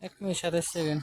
Ekmeği şerefe sevin.